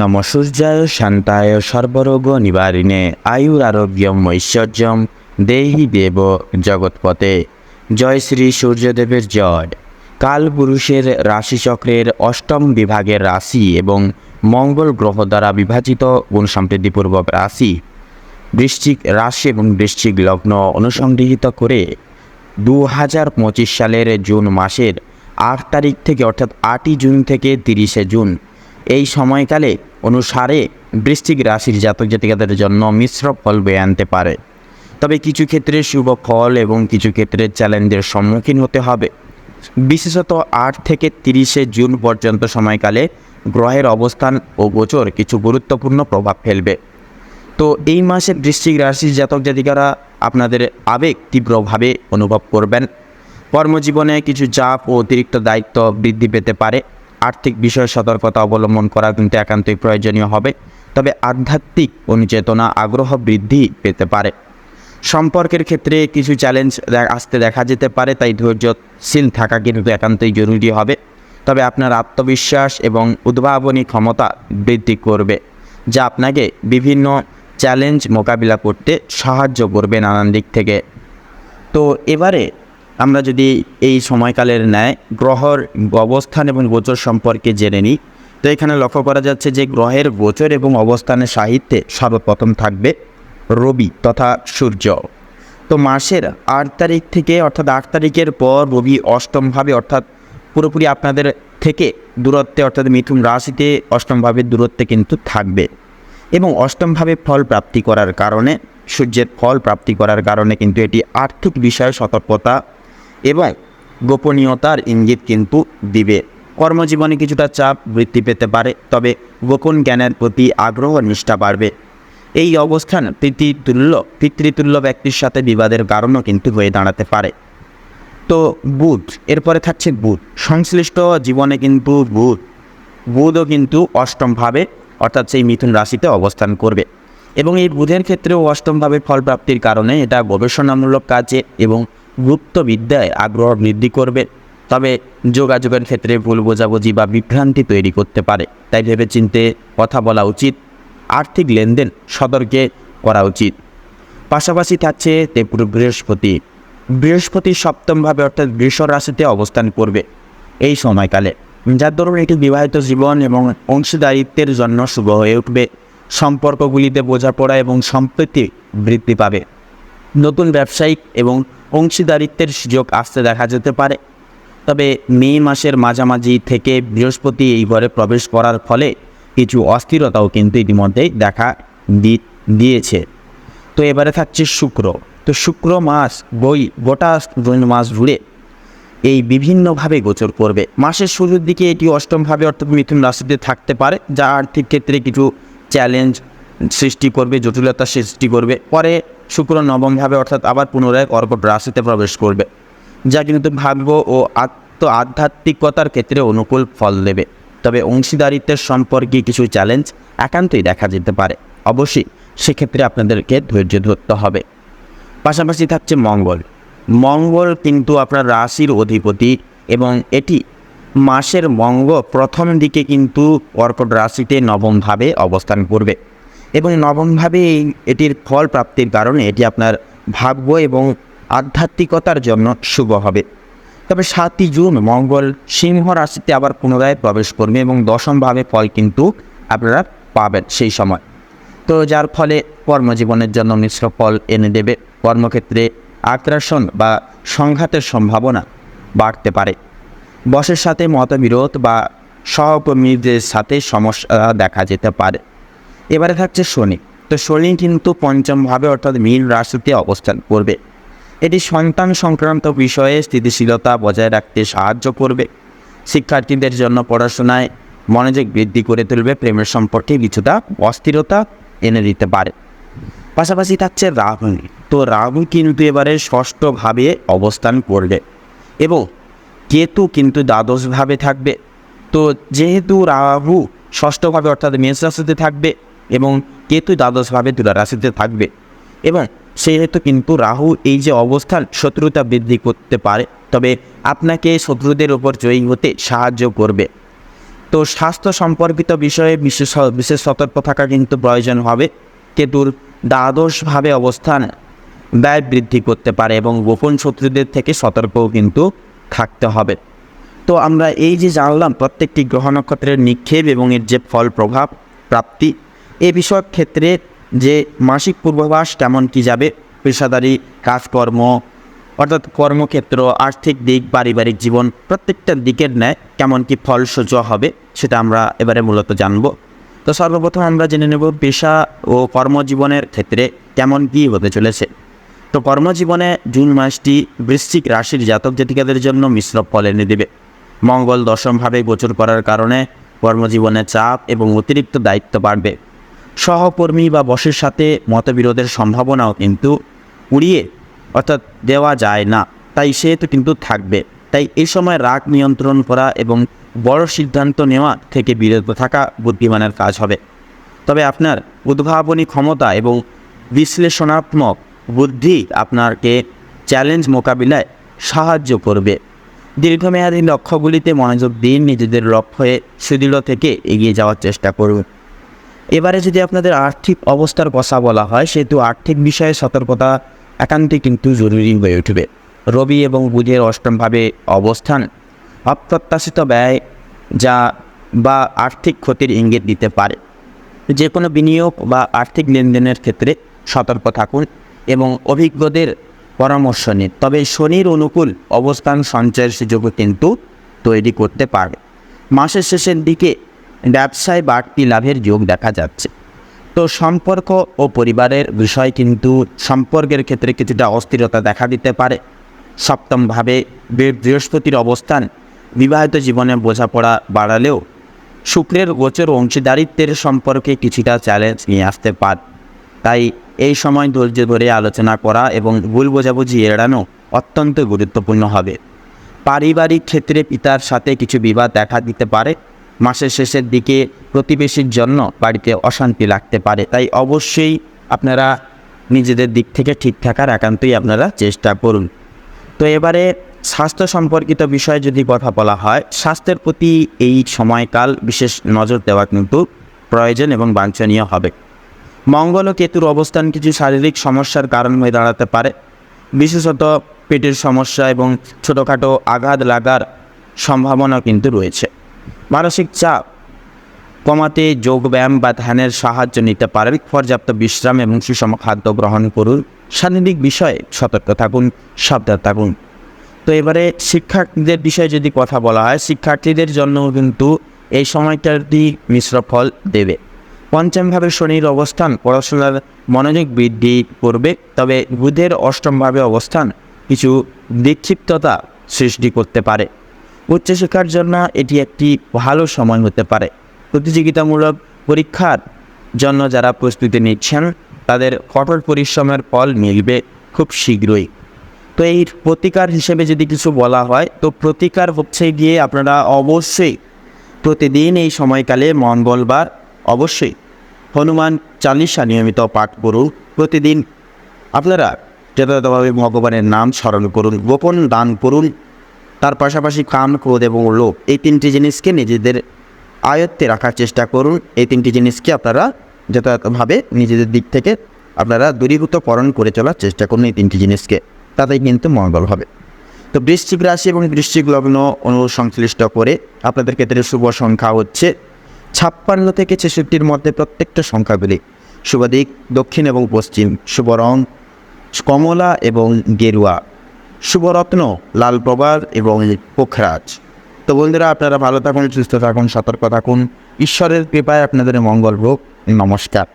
নম সূর্যায় শান্তায় সর্বরোগ নিবারিণে, আয়ুরারোগ্যম ঐশ্বর্যম, দেহি দেব জগৎপতে। জয় শ্রী সূর্যদেবের জয়। কালপুরুষের রাশিচক্রের অষ্টম বিভাগের রাশি এবং মঙ্গল গ্রহ দ্বারা বিভাজিত গুণসম্পৃদ্ধিপূর্বক রাশি। বৃশ্চিক রাশি এবং বৃশ্চিক লগ্ন অনুসংগৃহীত করে দু হাজার পঁচিশ সালের জুন মাসের আট তারিখ থেকে অর্থাৎ আটই জুন থেকে তিরিশে জুন এই সময়কালে অনুসারে বৃষ্টিক রাশির জাতক জাতিকাদের জন্য মিশ্র ফল বয়ে আনতে পারে। তবে কিছু ক্ষেত্রে শুভ ফল এবং কিছু ক্ষেত্রে চ্যালেঞ্জের সম্মুখীন হতে হবে। বিশেষত আট থেকে তিরিশে জুন পর্যন্ত সময়কালে গ্রহের অবস্থান ও গোচর কিছু গুরুত্বপূর্ণ প্রভাব ফেলবে। তো এই মাসে বৃশ্চিক রাশির জাতক জাতিকারা আপনাদের আবেগ তীব্রভাবে অনুভব করবেন। কর্মজীবনে কিছু চাপ ও অতিরিক্ত দায়িত্ব বৃদ্ধি পেতে পারে। আর্থিক বিষয়ে সতর্কতা অবলম্বন করা কিন্তু একান্তই প্রয়োজনীয় হবে। তবে আধ্যাত্মিক অনুচেতনা আগ্রহ বৃদ্ধি পেতে পারে। সম্পর্কের ক্ষেত্রে কিছু চ্যালেঞ্জ আসতে দেখা যেতে পারে, তাই ধৈর্যশীল থাকা কিন্তু একান্তই জরুরি হবে। তবে আপনার আত্মবিশ্বাস এবং উদ্ভাবনী ক্ষমতা বৃদ্ধি করবে, যা আপনাকে বিভিন্ন চ্যালেঞ্জ মোকাবিলা করতে সাহায্য করবে নানান দিক থেকে। তো এবারে আমরা যদি এই সময়কালের ন্যায় গ্রহর অবস্থান এবং গোচর সম্পর্কে জেনে নিই, তো এখানে লক্ষ্য করা যাচ্ছে যে গ্রহের গোচর এবং অবস্থানের সাহিত্যে সর্বপ্রথম থাকবে রবি তথা সূর্য। তো মাসের আট তারিখ থেকে অর্থাৎ আট তারিখের পর রবি অষ্টমভাবে অর্থাৎ পুরোপুরি আপনাদের থেকে দূরত্বে অর্থাৎ মিথুন রাশিতে অষ্টমভাবে দূরত্বে কিন্তু থাকবে এবং অষ্টমভাবে ফল প্রাপ্তি করার কারণে, সূর্যের ফল প্রাপ্তি করার কারণে কিন্তু এটি আর্থিক বিষয়ে সতর্কতা এবং গোপনীয়তার ইঙ্গিত কিন্তু দিবে। কর্মজীবনে কিছুটা চাপ বৃদ্ধি পেতে পারে, তবে গোপন জ্ঞানের প্রতি আগ্রহ, নিষ্ঠা বাড়বে। এই অবস্থান পিতৃতুল্য পিতৃতুল্য ব্যক্তির সাথে বিবাদের কারণও কিন্তু হয়ে দাঁড়াতে পারে। তো বুধ, এরপরে থাকছে বুধ। সংশ্লিষ্ট জীবনে কিন্তু বুধ, বুধও কিন্তু অষ্টমভাবে, অর্থাৎ সেই মিথুন রাশিতে অবস্থান করবে। এবং এই বুধের ক্ষেত্রেও অষ্টমভাবে ফলপ্রাপ্তির কারণে এটা গবেষণামূলক কাজে এবং গুপ্তবিদ্যায় আগ্রহ বৃদ্ধি করবে। তবে যোগাযোগের ক্ষেত্রে ভুল বোঝাবুঝি বা বিভ্রান্তি তৈরি করতে পারে। তাই ভেবেচিন্তে কথা বলা উচিত। আর্থিক লেনদেন সতর্কে করা উচিত। পাশাপাশি থাকছে দেবপুর বৃহস্পতি। বৃহস্পতি সপ্তমভাবে অর্থাৎ বৃষ রাশিতে অবস্থান করবে এই সময়কালে। যার দরুন এটি বিবাহিত জীবন এবং অংশীদারিত্বের জন্য শুভ হয়ে উঠবে। সম্পর্কগুলিতে বোঝাপড়া এবং সম্প্রীতি বৃদ্ধি পাবে। নতুন ব্যবসায়িক এবং অংশীদারিত্বের সুযোগ আসতে দেখা যেতে পারে। তবে মে মাসের মাঝামাঝি থেকে বৃহস্পতি এই ঘরে প্রবেশ করার ফলে কিছু অস্থিরতাও কিন্তু ইতিমধ্যেই দেখা দিয়েছে। তো এবারে থাকছে শুক্র। তো শুক্র মাস বই গোটা মাস জুড়ে এই বিভিন্নভাবে গোচর করবে। মাসের শুরুর দিকে এটি অষ্টমভাবে অর্থাৎ মিথুন রাশিতে থাকতে পারে, যা আর্থিক ক্ষেত্রে কিছু চ্যালেঞ্জ সৃষ্টি করবে, জটিলতা সৃষ্টি করবে। পরে শুক্র নবমভাবে অর্থাৎ আবার পুনরায় কর্কট রাশিতে প্রবেশ করবে। যা কিন্তু ভাগ্য ও আত্ম আধ্যাত্মিকতার ক্ষেত্রে অনুকূল ফল দেবে। তবে অংশীদারিত্বের সম্পর্কে কিছু চ্যালেঞ্জ একান্তই দেখা যেতে পারে। অবশ্যই সেক্ষেত্রে আপনাদেরকে ধৈর্য ধরতে হবে। পাশাপাশি থাকছে মঙ্গল। মঙ্গল কিন্তু আপনার রাশির অধিপতি এবং এটি মাসের মঙ্গ প্রথম দিকে কিন্তু কর্কট রাশিতে নবমভাবে অবস্থান করবে। এবং নবমভাবে এই এটির ফল প্রাপ্তির কারণে এটি আপনার ভাগ্য এবং আধ্যাত্মিকতার জন্য শুভ হবে। তবে সাতই জুন মঙ্গল সিংহ রাশিতে আবার পুনরায় প্রবেশ করবে এবং দশমভাবে ফল কিন্তু আপনারা পাবেন সেই সময়। তো যার ফলে কর্মজীবনের জন্য মিশ্র ফল এনে দেবে। কর্মক্ষেত্রে আগ্রাসন বা সংঘাতের সম্ভাবনা বাড়তে পারে। বসের সাথে মতবিরোধ বা সহকর্মীদের সাথে সমস্যা দেখা যেতে পারে। এবারে থাকছে শনি। তো শনি কিন্তু পঞ্চমভাবে অর্থাৎ মীন রাশিতে অবস্থান করবে। এটি সন্তান সংক্রান্ত বিষয়ে স্থিতিশীলতা বজায় রাখতে সাহায্য করবে। শিক্ষার্থীদের জন্য পড়াশোনায় মনোযোগ বৃদ্ধি করে তুলবে, প্রেমের সম্পর্কে কিছুটা অস্থিরতা এনে দিতে পারে। পাশাপাশি থাকছে রাহু তো রাহু কিন্তু এবারে ষষ্ঠভাবে অবস্থান করবে এবং কেতু কিন্তু দ্বাদশভাবে থাকবে। তো যেহেতু রাহু ষষ্ঠভাবে অর্থাৎ মেষ রাশিতে থাকবে এবং কেতু দ্বাদশভাবে তুলা রাশিতে থাকবে। এবং সেহেতু কিন্তু রাহু এই যে অবস্থান, শত্রুতা বৃদ্ধি করতে পারে। তবে আপনাকে শত্রুদের ওপর জয়ী হতে সাহায্য করবে। তো স্বাস্থ্য সম্পর্কিত বিষয়ে বিশেষ বিশেষ সতর্ক থাকা কিন্তু প্রয়োজন হবে। কেতুর দ্বাদশভাবে অবস্থান ব্যয় বৃদ্ধি করতে পারে এবং গোপন শত্রুদের থেকে সতর্কও কিন্তু থাকতে হবে। তো আমরা এই যে জানলাম, প্রত্যেকটি গ্রহ নক্ষত্রের নিক্ষেপ এবং এর যে ফল প্রভাব, প্রাপ্তি এ বিষয়ক ক্ষেত্রে যে মাসিক পূর্বাভাস কেমন কি যাবে? পেশাদারি, কাজকর্ম, অর্থাৎ কর্মক্ষেত্র, আর্থিক দিক, পারিবারিক জীবন, প্রত্যেকটা দিকের ন্যায় কেমন কি ফল সহ্য হবে সেটা আমরা এবারে মূলত জানব। তো সর্বপ্রথম আমরা জেনে নেব পেশা ও কর্মজীবনের ক্ষেত্রে কেমন কী হতে চলেছে। তো কর্মজীবনে জুন মাসটি বৃশ্চিক রাশির জাতক জাতিকাদের জন্য মিশ্র ফল এনে দেবে। মঙ্গল দশমভাবে গোচর করার কারণে কর্মজীবনে চাপ এবং অতিরিক্ত দায়িত্ব বাড়বে। সহকর্মী বা বসের সাথে মতবিরোধের সম্ভাবনাও কিন্তু উড়িয়ে অর্থাৎ দেওয়া যায় না। তাই সেহেতু কিন্তু থাকবে। তাই এই সময় রাগ নিয়ন্ত্রণ করা এবং বড় সিদ্ধান্ত নেওয়া থেকে বিরত থাকা বুদ্ধিমানের কাজ হবে। তবে আপনার উদ্ভাবনী ক্ষমতা এবং বিশ্লেষণাত্মক বুদ্ধি আপনাকে চ্যালেঞ্জ মোকাবিলায় সাহায্য করবে। দীর্ঘমেয়াদী লক্ষ্যগুলিতে মনোযোগ দিন নিজেদের লক্ষ্যে সুদৃঢ় থেকে এগিয়ে যাওয়ার চেষ্টা করুন। এবারে যদি আপনাদের আর্থিক অবস্থার কথা বলা হয়, সেহেতু আর্থিক বিষয়ে সতর্কতা একান্তই কিন্তু জরুরি হয়ে উঠবে। রবি এবং বুধের অষ্টমভাবে অবস্থান, অপ্রত্যাশিত ব্যয় যা বা আর্থিক ক্ষতির ইঙ্গিত দিতে পারে। যে কোনো বিনিয়োগ বা আর্থিক লেনদেনের ক্ষেত্রে সতর্ক থাকুন এবং অভিজ্ঞদের পরামর্শ নিন। তবে শনির অনুকূল অবস্থান সঞ্চয়ের সুযোগও কিন্তু তৈরি করতে পারে। মাসের শেষের দিকে ব্যবসায় বাড়তি লাভের যোগ দেখা যাচ্ছে। তো সম্পর্ক ও পরিবারের বিষয় কিন্তু সম্পর্কের ক্ষেত্রে কিছুটা অস্থিরতা দেখা দিতে পারে। সপ্তমভাবে বৃহস্পতির অবস্থান বিবাহিত জীবনে বোঝাপড়া বাড়ালেও শুক্রের গোচর অংশীদারিত্বের সম্পর্কে কিছুটা চ্যালেঞ্জ নিয়ে আসতে পারে। তাই এই সময় ধৈর্য ধরে আলোচনা করা এবং ভুল বোঝাবুঝি এড়ানো অত্যন্ত গুরুত্বপূর্ণ হবে। পারিবারিক ক্ষেত্রে পিতার সাথে কিছু বিবাদ দেখা দিতে পারে। মাসের শেষের দিকে প্রতিবেশীর জন্য বাড়িতে অশান্তি লাগতে পারে। তাই অবশ্যই আপনারা নিজেদের দিক থেকে ঠিক থাকার একান্তই আপনারা চেষ্টা করুন। তো এবারে স্বাস্থ্য সম্পর্কিত বিষয়ে যদি কথা বলা হয়, স্বাস্থ্যের প্রতি এই সময়কাল বিশেষ নজর দেওয়া কিন্তু প্রয়োজন এবং বাঞ্ছনীয় হবে। মঙ্গল ও কেতুর অবস্থান কিছু শারীরিক সমস্যার কারণ হয়ে দাঁড়াতে পারে। বিশেষত পেটের সমস্যা এবং ছোটোখাটো আঘাত লাগার সম্ভাবনা কিন্তু রয়েছে। মানসিক চাপ কমাতে যোগব্যায়াম বা ধ্যানের সাহায্য নিতে পারেন। পর্যাপ্ত বিশ্রাম এবং সুষম খাদ্য গ্রহণ করুন। শারীরিক বিষয়ে সতর্ক থাকুন, সাবধান থাকুন। তো এবারে শিক্ষার্থীদের বিষয়ে যদি কথা বলা হয়, শিক্ষার্থীদের জন্য কিন্তু এই সময়টাটি মিশ্র ফল দেবে। পঞ্চমভাবে শনির অবস্থান, পড়াশোনার মনোযোগ বৃদ্ধি করবে, তবে বুধের অষ্টমভাবে অবস্থান কিছু বিক্ষিপ্ততা সৃষ্টি করতে পারে। উচ্চশিক্ষার জন্য এটি একটি ভালো সময় হতে পারে। প্রতিযোগিতামূলক পরীক্ষার জন্য যারা প্রস্তুতি নিচ্ছেন, তাদের কঠোর পরিশ্রমের ফল মিলবে খুব শীঘ্রই। তো এই প্রতিকার হিসেবে যদি কিছু বলা হয়, তো প্রতিকার হচ্ছে গিয়ে আপনারা অবশ্যই প্রতিদিন এই সময়কালে মঙ্গলবার অবশ্যই হনুমান চালিশা নিয়মিত পাঠ করুন প্রতিদিন। আপনারা যথাযথভাবে ভগবানের নাম স্মরণ করুন, গোপন দান করুন তার পাশাপাশি কাম ক্রোধ এবং লোভ। এই তিনটি জিনিসকে নিজেদের আয়ত্তে রাখার চেষ্টা করুন। এই তিনটি জিনিসকে আপনারা যথাযথভাবে নিজেদের দিক থেকে আপনারা দূরীভূতকরণ করে চলার চেষ্টা করুন এই তিনটি জিনিসকে। তাতেই কিন্তু মঙ্গল হবে। তো বৃশ্চিক রাশি এবং বৃশ্চিক লগ্ন অনুসংশ্লিষ্ট করে আপনাদের ক্ষেত্রে শুভ সংখ্যা হচ্ছে ছাপ্পান্ন থেকে ছেষট্টির মধ্যে প্রত্যেকটা সংখ্যাগুলি। শুভ দিক দক্ষিণ এবং পশ্চিম। শুভ রং, কমলা এবং গেরুয়া। শুভরত্ন, লাল প্রবাল এবং পোখরাজ তো বন্ধুরা, আপনারা ভালো থাকুন, সুস্থ থাকুন, সতর্ক থাকুন। ঈশ্বরের কৃপায় আপনাদের মঙ্গল হোক। নমস্কার।